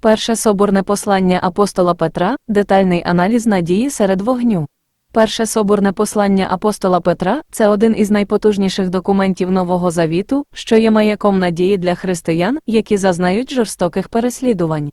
Перше соборне послання апостола Петра, детальний аналіз надії серед вогню. Перше соборне послання апостола Петра це один із найпотужніших документів Нового Завіту, що є маяком надії для християн, які зазнають жорстоких переслідувань.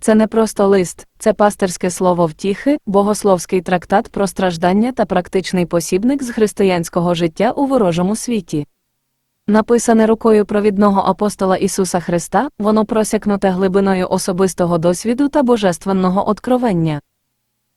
Це не просто лист, це пастирське слово втіхи, богословський трактат про страждання та практичний посібник з християнського життя у ворожому світі. Написане рукою провідного апостола Ісуса Христа, воно просякнуте глибиною особистого досвіду та божественного откровення.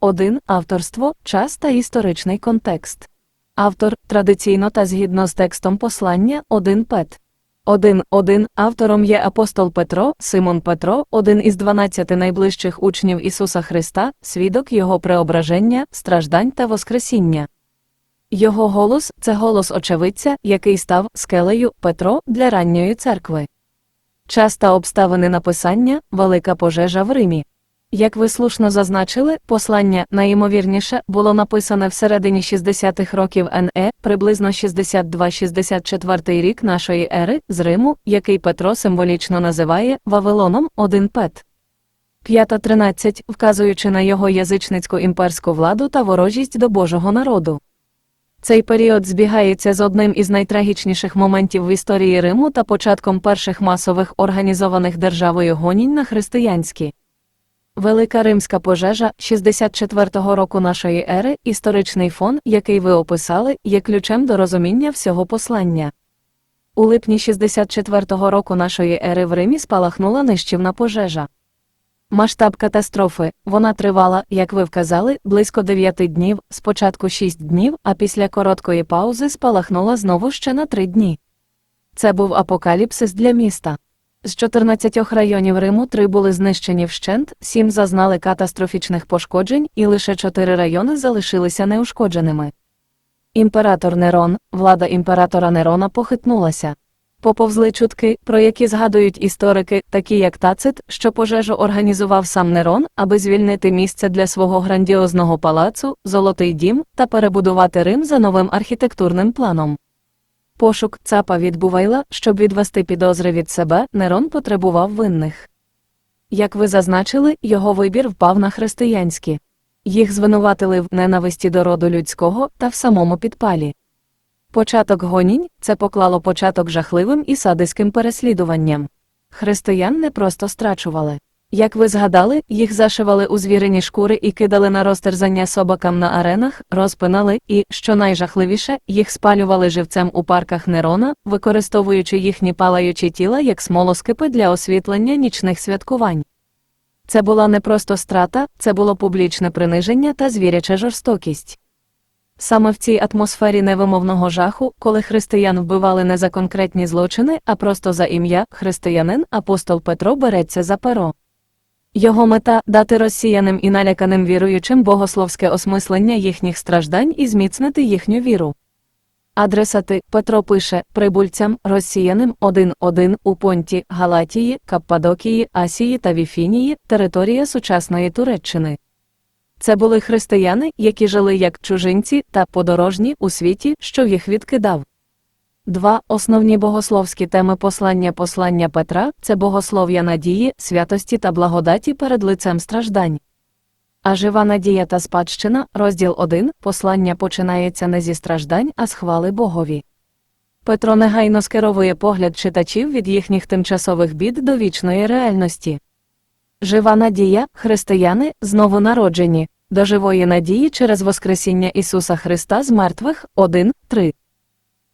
1. Авторство, час та історичний контекст. Автор традиційно та згідно з текстом послання 1 Пет. 1.1. Автором є апостол Петро, Симон Петро, один із дванадцяти найближчих учнів Ісуса Христа, свідок Його преображення, страждань та Воскресіння. Його голос це голос очевидця, який став скелею Петро для ранньої церкви. Час та обставини написання Велика пожежа в Римі. Як ви слушно зазначили, послання, найімовірніше, було написане всередині 60-х років НЕ, приблизно 62-64 рік нашої ери, з Риму, який Петро символічно називає Вавилоном 1 Пет. 5.13, вказуючи на його язичницьку імперську владу та ворожість до Божого народу. Цей період збігається з одним із найтрагічніших моментів в історії Риму та початком перших масових організованих державою гонінь на християнські. Велика римська пожежа 64-го року нашої ери, історичний фон, який ви описали, є ключем до розуміння всього послання. У липні 64-го року нашої ери в Римі спалахнула нищівна пожежа. Масштаб катастрофи вона тривала, як ви вказали, близько 9 днів, спочатку 6 днів, а після короткої паузи спалахнула знову ще на 3 дні. Це був апокаліпсис для міста. З 14 районів Риму три були знищені вщент, сім зазнали катастрофічних пошкоджень, і лише чотири райони залишилися неушкодженими. Імператор Нерон, влада імператора Нерона похитнулася. Поповзли чутки, про які згадують історики, такі як Тацит, що пожежу організував сам Нерон, аби звільнити місце для свого грандіозного палацу, Золотий дім та перебудувати Рим за новим архітектурним планом. Пошук цапа від Бувайла, щоб відвести підозри від себе, Нерон потребував винних. Як ви зазначили, його вибір впав на християнські. Їх звинуватили в ненависті до роду людського та в самому підпалі. Початок гонінь це поклало початок жахливим і садиським переслідуванням. Християн не просто страчували. Як ви згадали, їх зашивали у звірені шкури і кидали на розтерзання собакам на аренах, розпинали і, що найжахливіше, їх спалювали живцем у парках Нерона, використовуючи їхні палаючі тіла як смолоскипи для освітлення нічних святкувань. Це була не просто страта, це було публічне приниження та звіряча жорстокість. Саме в цій атмосфері невимовного жаху, коли християн вбивали не за конкретні злочини, а просто за ім'я, християнин апостол Петро береться за перо. Його мета дати росіянам і наляканим віруючим богословське осмислення їхніх страждань і зміцнити їхню віру. Адресати Петро пише прибульцям росіянам 1-1 у Понті, Галатії, Каппадокії, Асії та Віфінії, територія сучасної Туреччини. Це були християни, які жили як чужинці та подорожні у світі, що їх відкидав. Два основні богословські теми послання послання Петра це богослов'я надії, святості та благодаті перед лицем страждань. А жива надія та спадщина, розділ 1, послання починається не зі страждань, а з хвали Богові. Петро негайно скеровує погляд читачів від їхніх тимчасових бід до вічної реальності. Жива надія, християни, знову народжені, до живої надії через Воскресіння Ісуса Христа з мертвих 1, 3.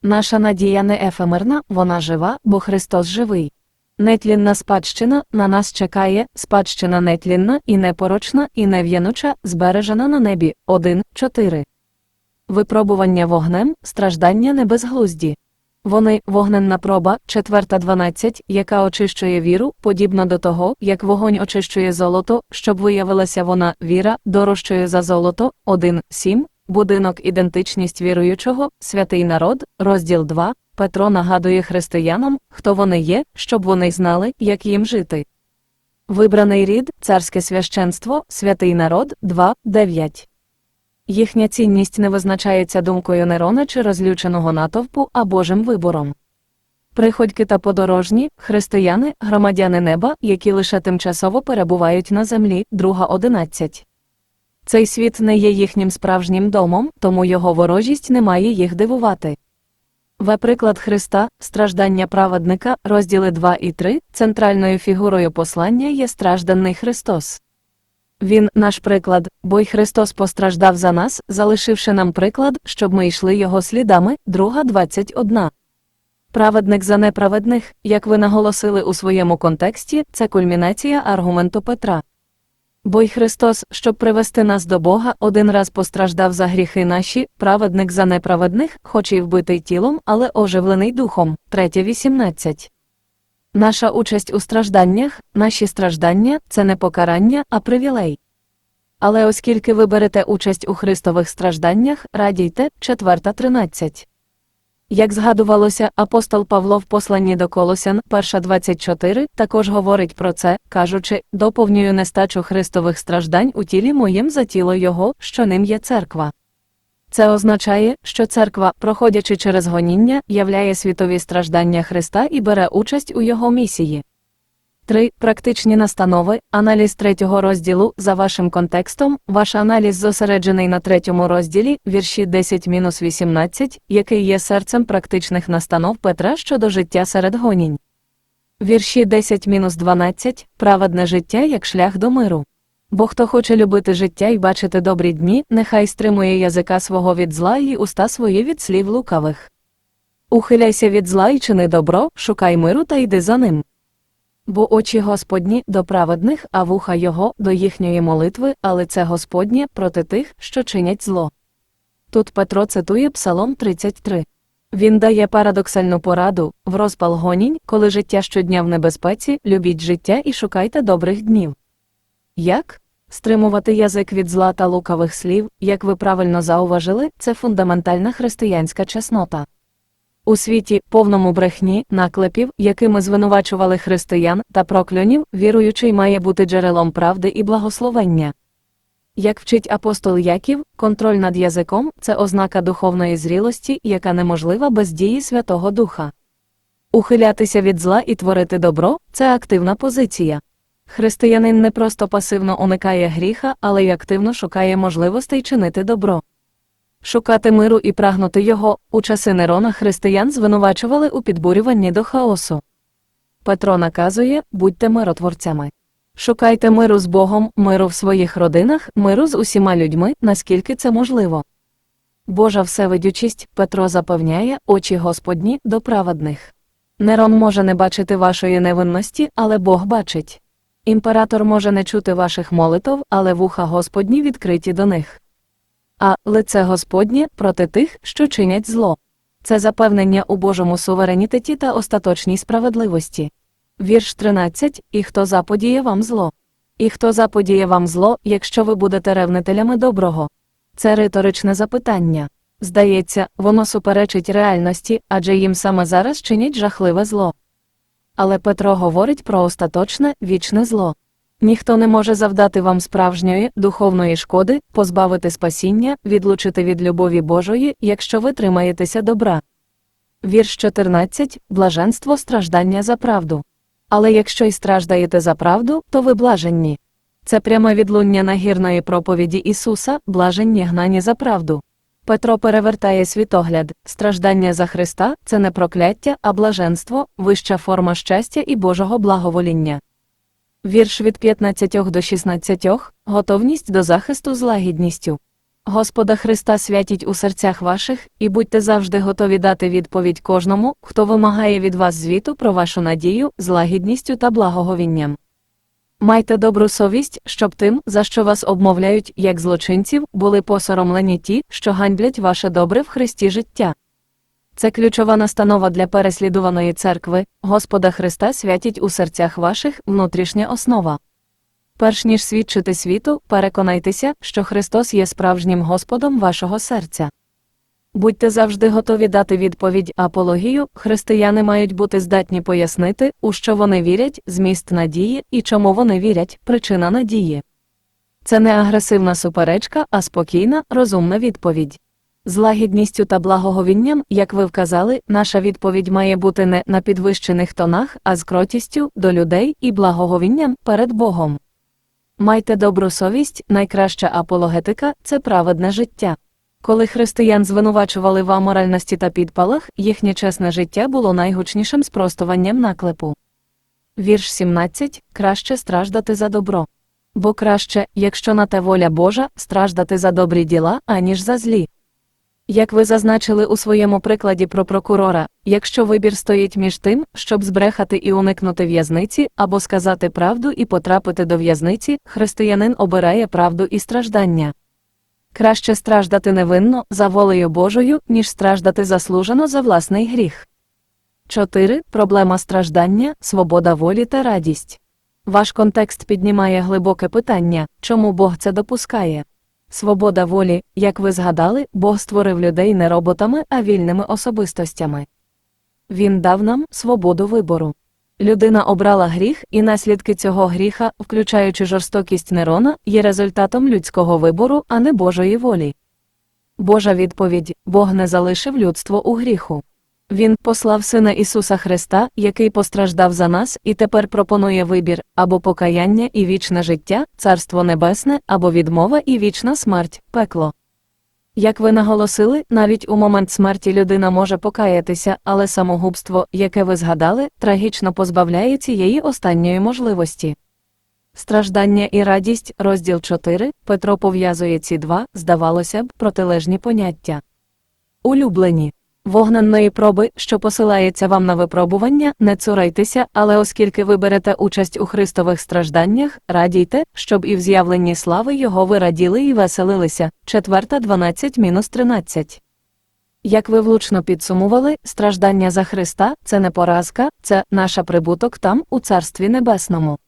Наша надія не ефемерна, вона жива, бо Христос живий. Нетлінна спадщина на нас чекає, спадщина нетлінна і непорочна, і нев'януча, збережена на небі 1, 4. Випробування вогнем, страждання не безглузді. Вони вогненна проба, четверта 12, яка очищує віру, подібно до того, як вогонь очищує золото, щоб виявилася вона, віра, дорожчою за золото, 1, 7, будинок ідентичність віруючого, святий народ, розділ 2, Петро нагадує християнам, хто вони є, щоб вони знали, як їм жити. Вибраний рід, царське священство, святий народ 2, 9. Їхня цінність не визначається думкою Нерона чи розлюченого натовпу, а Божим вибором. Приходьки та подорожні, християни, громадяни неба, які лише тимчасово перебувають на землі, друга 11. Цей світ не є їхнім справжнім домом, тому його ворожість не має їх дивувати. В приклад Христа, страждання праведника, розділи 2 і 3, центральною фігурою послання є стражданий Христос. Він наш приклад, бо й Христос постраждав за нас, залишивши нам приклад, щоб ми йшли його слідами, друга 21. Праведник за неправедних, як ви наголосили у своєму контексті, це кульмінація аргументу Петра. Бо й Христос, щоб привести нас до Бога, один раз постраждав за гріхи наші, праведник за неправедних, хоч і вбитий тілом, але оживлений духом. 3.18. Наша участь у стражданнях, наші страждання це не покарання, а привілей. Але оскільки ви берете участь у Христових стражданнях, радійте, 4.13. Як згадувалося, апостол Павло в посланні до Колосян, 1.24, також говорить про це, кажучи, доповнюю нестачу Христових страждань у тілі моїм за тіло Його, що ним є церква. Це означає, що церква, проходячи через гоніння, являє світові страждання Христа і бере участь у Його місії. 3. Практичні настанови, аналіз третього розділу, за вашим контекстом, ваш аналіз зосереджений на третьому розділі, вірші 10-18, який є серцем практичних настанов Петра щодо життя серед гонінь. Вірші 10-12, праведне життя як шлях до миру. Бо хто хоче любити життя і бачити добрі дні, нехай стримує язика свого від зла і уста свої від слів лукавих. Ухиляйся від зла і чини добро, шукай миру та йди за ним. Бо очі Господні до праведних, а вуха його до їхньої молитви, але це Господнє проти тих, що чинять зло. Тут Петро цитує Псалом 33. Він дає парадоксальну пораду в розпал гонінь, коли життя щодня в небезпеці, любіть життя і шукайте добрих днів. Як? Стримувати язик від зла та лукавих слів, як ви правильно зауважили, це фундаментальна християнська чеснота. У світі, повному брехні, наклепів, якими звинувачували християн та прокльонів, віруючий має бути джерелом правди і благословення. Як вчить апостол Яків, контроль над язиком це ознака духовної зрілості, яка неможлива без дії Святого Духа. Ухилятися від зла і творити добро це активна позиція. Християнин не просто пасивно уникає гріха, але й активно шукає можливостей чинити добро. Шукати миру і прагнути його у часи Нерона християн звинувачували у підбурюванні до хаосу. Петро наказує будьте миротворцями. Шукайте миру з Богом, миру в своїх родинах, миру з усіма людьми, наскільки це можливо. Божа всевидючість Петро запевняє очі Господні до праведних. Нерон може не бачити вашої невинності, але Бог бачить. Імператор може не чути ваших молитов, але вуха Господні відкриті до них. А лице Господнє проти тих, що чинять зло. Це запевнення у Божому суверенітеті та остаточній справедливості. Вірш 13 І хто заподіє вам зло. І хто заподіє вам зло, якщо ви будете ревнителями доброго? Це риторичне запитання. Здається, воно суперечить реальності, адже їм саме зараз чинять жахливе зло. Але Петро говорить про остаточне вічне зло. Ніхто не може завдати вам справжньої духовної шкоди, позбавити спасіння, відлучити від любові Божої, якщо ви тримаєтеся добра. Вірш 14 Блаженство страждання за правду. Але якщо й страждаєте за правду, то ви блаженні. Це пряме відлуння нагірної проповіді Ісуса, блаженні гнані за правду. Петро перевертає світогляд, страждання за Христа це не прокляття, а блаженство, вища форма щастя і Божого благовоління. Вірш від 15 до 16 готовність до захисту з лагідністю. Господа Христа святіть у серцях ваших, і будьте завжди готові дати відповідь кожному, хто вимагає від вас звіту про вашу надію, з лагідністю та благоговінням. Майте добру совість, щоб тим, за що вас обмовляють, як злочинців, були посоромлені ті, що ганьблять ваше добре в Христі життя. Це ключова настанова для переслідуваної церкви, Господа Христа святіть у серцях ваших внутрішня основа. Перш ніж свідчити світу, переконайтеся, що Христос є справжнім Господом вашого серця. Будьте завжди готові дати відповідь апологію, християни мають бути здатні пояснити, у що вони вірять, зміст надії і чому вони вірять, причина надії. Це не агресивна суперечка, а спокійна, розумна відповідь. З лагідністю та благоговінням, як ви вказали, наша відповідь має бути не на підвищених тонах, а з кротістю до людей і благоговінням перед Богом. Майте добру совість, найкраща апологетика це праведне життя. Коли християн звинувачували в аморальності та підпалах, їхнє чесне життя було найгучнішим спростуванням наклепу. Вірш 17 Краще страждати за добро. Бо краще, якщо на те воля Божа, страждати за добрі діла, аніж за злі. Як ви зазначили у своєму прикладі про прокурора, якщо вибір стоїть між тим, щоб збрехати і уникнути в'язниці, або сказати правду і потрапити до в'язниці, християнин обирає правду і страждання. Краще страждати невинно за волею Божою, ніж страждати заслужено за власний гріх. 4. Проблема страждання, свобода волі та радість. Ваш контекст піднімає глибоке питання, чому Бог це допускає. Свобода волі, як ви згадали, Бог створив людей не роботами, а вільними особистостями. Він дав нам свободу вибору. Людина обрала гріх, і наслідки цього гріха, включаючи жорстокість Нерона, є результатом людського вибору, а не Божої волі. Божа відповідь Бог не залишив людство у гріху. Він послав Сина Ісуса Христа, який постраждав за нас, і тепер пропонує вибір або покаяння і вічне життя, Царство Небесне, або відмова і вічна смерть, пекло. Як ви наголосили, навіть у момент смерті людина може покаятися, але самогубство, яке ви згадали, трагічно позбавляє цієї останньої можливості. Страждання і радість, розділ 4, Петро пов'язує ці два, здавалося б, протилежні поняття. Улюблені. Вогненної проби, що посилається вам на випробування, не цурайтеся, але оскільки ви берете участь у Христових стражданнях, радійте, щоб і в з'явленні слави Його ви раділи і веселилися. 4.12-13. Як ви влучно підсумували, страждання за Христа це не поразка, це наша прибуток там, у Царстві Небесному.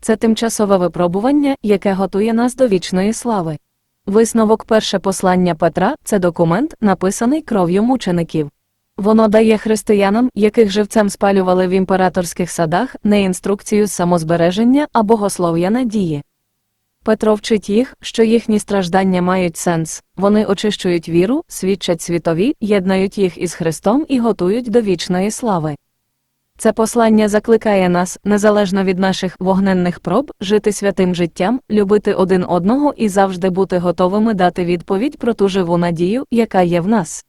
Це тимчасове випробування, яке готує нас до вічної слави. Висновок перше послання Петра це документ, написаний кров'ю мучеників. Воно дає християнам, яких живцем спалювали в імператорських садах, не інструкцію самозбереження а богослов'я надії. Петро вчить їх, що їхні страждання мають сенс, вони очищують віру, свідчать світові, єднають їх із Христом і готують до вічної слави. Це послання закликає нас, незалежно від наших вогненних проб, жити святим життям, любити один одного і завжди бути готовими дати відповідь про ту живу надію, яка є в нас.